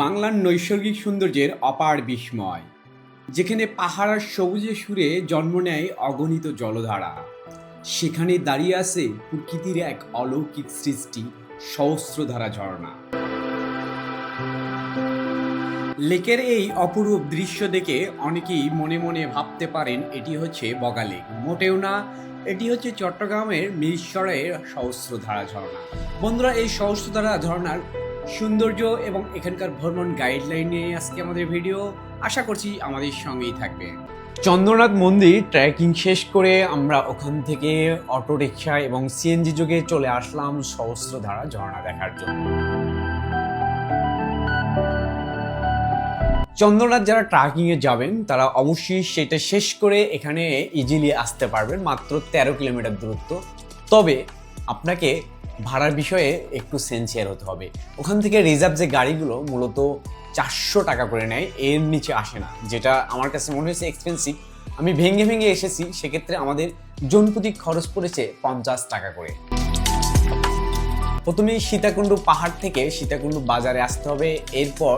বাংলার নৈসর্গিক সৌন্দর্যের অপার বিস্ময়, যেখানে পাহাড়ার সবুজে সুরে জন্ম নেয় অগণিত জলধারা। সেখানে দাঁড়িয়ে আছে প্রকৃতির এক অলৌকিক সৃষ্টি, সহস্রধারা ঝর্ণা। লেকের এই অপরূপ দৃশ্য দেখে অনেকেই মনে মনে ভাবতে পারেন, এটি হচ্ছে বগা লেক। মোটেও না, এটি হচ্ছে চট্টগ্রামের মিরসরের সহস্রধারা ঝর্ণা। বন্ধুরা, এই সহস্রধারা ঝর্ণার সৌন্দর্য এবং এখানকার ভ্রমণ গাইডলাইন নিয়ে আজকে আমাদের ভিডিও আশা করছি আমাদের সঙ্গেই থাকবে। চন্দ্রনাথ মন্দির ট্রেকিং শেষ করে আমরা ওখান থেকে অটো রিক্সা এবং সিএনজি যোগে চলে আসলাম সহস্রধারা ঝর্ণা দেখার জন্য। চন্দ্রনাথ যারা ট্রাকিংয়ে যাবেন, তারা অবশ্যই সেটা শেষ করে এখানে ইজিলি আসতে পারবেন, মাত্র তেরো কিলোমিটার দূরত্ব। তবে আপনাকে ভাড়ার বিষয়ে একটু সেন্সিয়ার হতে হবে। ওখান থেকে রিজার্ভ যে গাড়িগুলো মূলত চারশো টাকা করে নেয়, এর নিচে আসে না। যেটা আমার কাছে মনে হয়েছে এক্সপেন্সিভ আমি ভেঙে ভেঙে এসেছি, সেক্ষেত্রে আমাদের জনপ্রতি খরচ পড়েছে পঞ্চাশ টাকা করে। প্রথমে সীতাকুণ্ড পাহাড় থেকে সীতাকুণ্ড বাজারে আসতে হবে, এরপর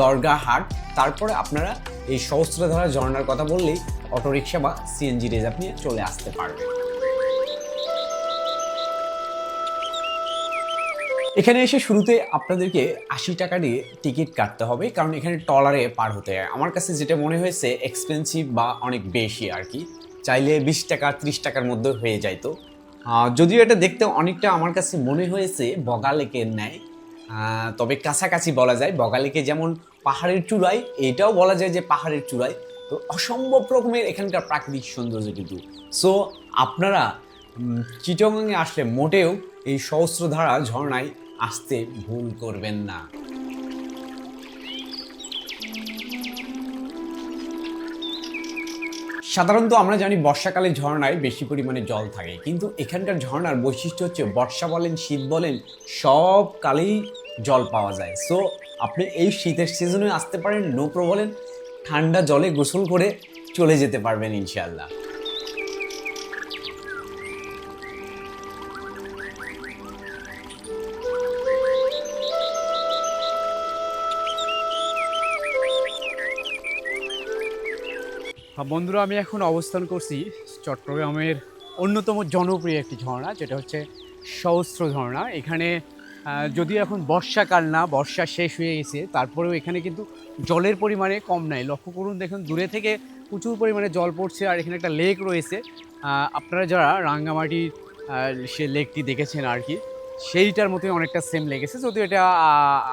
দরগা হাট, তারপরে আপনারা এই সহস্রধারা ঝর্ণার কথা বললেই অটোরিকশা বা সিএনজি রিজার্ভ নিয়ে চলে আসতে পারবেন। এখানে এসে শুরুতে আপনাদেরকে আশি টাকা দিয়ে টিকিট কাটতে হবে কারণ এখানে টলারে পার হতে হয়। আমার কাছে যেটা মনে হয়েছে এক্সপেন্সিভ বা অনেক বেশি আর কি। চাইলে বিশ টাকা ত্রিশ টাকার মধ্যে হয়ে যায় তো। যদিও এটা দেখতে অনেকটা আমার কাছে মনে হয়েছে বগালেকের ন্যায় তবে কাছাকাছি বলা যায় বগালেকে যেমন পাহাড়ের চূড়ায় এটাও বলা যায় যে পাহাড়ের চূড়ায়। তো অসম্ভব রকমের এখানকার প্রাকৃতিক সৌন্দর্য কিন্তু। সো আপনারা উম, আসলে মোটেও এই সহস্রধারা ঝর্ণায় আসতে ভুল করবেন না। সাধারণত আমরা জানি বর্ষাকালে ঝর্ণায় বেশি পরিমাণে জল থাকে, কিন্তু এখানকার ঝর্ণার বৈশিষ্ট্য হচ্ছে বর্ষা বলেন, শীত বলেন, সব কালেই জল পাওয়া যায়। সো আপনি এই শীতের সিজনে আসতে পারেন নো প্রবলেম ঠান্ডা জলে গোসল করে চলে যেতে পারবেন ইনশাআল্লাহ। বন্ধুরা, আমি এখন অবস্থান করছি চট্টগ্রামের অন্যতম জনপ্রিয় একটি ঝর্ণা, যেটা হচ্ছে সহস্র ঝর্ণা। এখানে যদিও এখন বর্ষাকাল না, বর্ষা শেষ হয়ে গেছে, তারপরেও এখানে কিন্তু জলের পরিমাণে কম নাই। লক্ষ্য করুন, দেখুন, দূরে থেকে প্রচুর পরিমাণে জল পড়ছে, আর এখানে একটা লেক রয়েছে। আপনারা যারা রাঙ্গামাটির সে লেকটি দেখেছেন আর কি, সেইটার মতোই অনেকটা সেম লেগেছে। যদিও এটা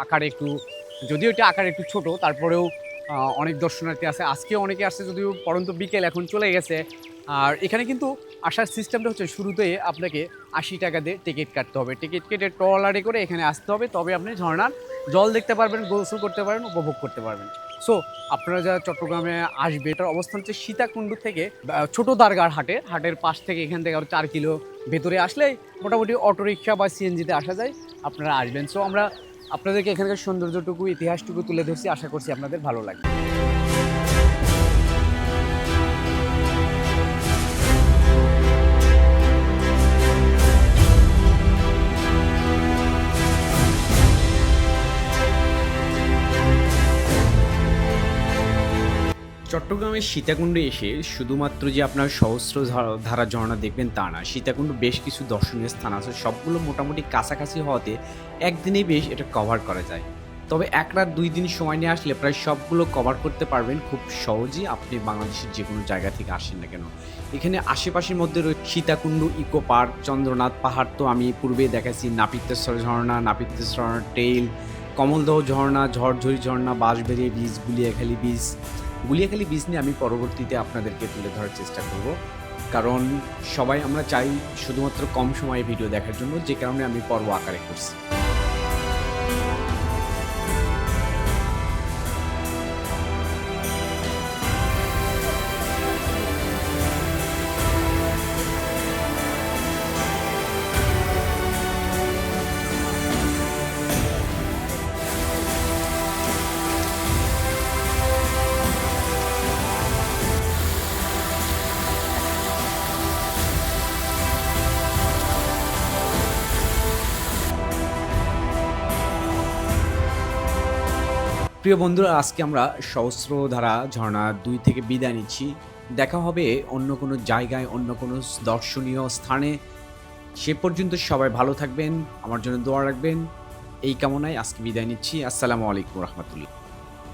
আকারে একটু, যদিও এটা আকারে একটু ছোট, তারপরেও অনেক দর্শনার্থী আছে। আজকে অনেকে আসছে যদিও, পরন্ত বিকেল এখন চলে গেছে। আর এখানে কিন্তু আসার সিস্টেমটা হচ্ছে শুরুতে আপনাকে আশি টাকা দিয়ে টিকিট কাটতে হবে। টিকিট কেটে ট্রলারে করে এখানে আসতে হবে। তবে আপনি ঝর্ণার জল দেখতে পারবেন, গোসল করতে পারবেন, উপভোগ করতে পারবেন। সো আপনারা যারা চট্টগ্রামে আসবে, এটার অবস্থান হচ্ছে সীতাকুণ্ড থেকে ছোট দারগার হাটে। হাটের পাশ থেকে এখান থেকে আরও চার কিলো ভেতরে আসলেই মোটামুটি অটোরিকশা বা সিএনজিতে আসা যায়, আপনারা আসবেন। সো আমরা আপনাদেরকে এখানকার সৌন্দর্যটুকু ইতিহাসটুকু তুলে ধরছি। আশা করছি আপনাদের ভালো লাগবে। চট্টগ্রামের সীতাকুণ্ডে এসে শুধুমাত্র যে আপনার সহস্র ধারা ঝর্ণা দেখবেন তা না, সীতাকুণ্ড বেশ কিছু দর্শনীয় স্থান আছে, সবগুলো মোটামুটি কাছাকাছি হওয়াতে একদিনেই বেশ এটা কভার করা যায়। তবে এক রাত দুই দিন সময় নিয়ে আসলে প্রায় সবগুলো কভার করতে পারবেন খুব সহজেই আপনি বাংলাদেশের যে কোনো জায়গা থেকে আসেন না কেন। এখানে আশেপাশের মধ্যে রয়েছে সীতাকুণ্ড, ইকো পার্ক, চন্দ্রনাথ পাহাড় তো আমি পূর্বে দেখাচ্ছি নাপিতেশ্বর ঝর্ণা, নাপিতেশ্বর টেইল, কমলদহ ঝর্ণা, ঝড়ঝড়ি ঝর্ণা বাঁশবেরিয়া বীজ গুলিয়াখালি বীজ গুলিয়াখালী বীজ নিয়ে আমি পরবর্তীতে আপনাদেরকে তুলে ধরার চেষ্টা করব। কারণ সবাই আমরা চাই শুধুমাত্র কম সময়ে ভিডিও দেখার জন্য, যে কারণে আমি পর্ব আকারে করছি। প্রিয় বন্ধুরা, আজকে আমরা সহস্রধারা ঝর্ণা দুই থেকে বিদায় নিচ্ছি। দেখা হবে অন্য কোনো জায়গায়, অন্য কোনো দর্শনীয় স্থানে। সে পর্যন্ত সবাই ভালো থাকবেন, আমার জন্য দোয়া রাখবেন। এই কামনায় আজকে বিদায় নিচ্ছি। আসসালামু আলাইকুম রহমতুল্লাহ।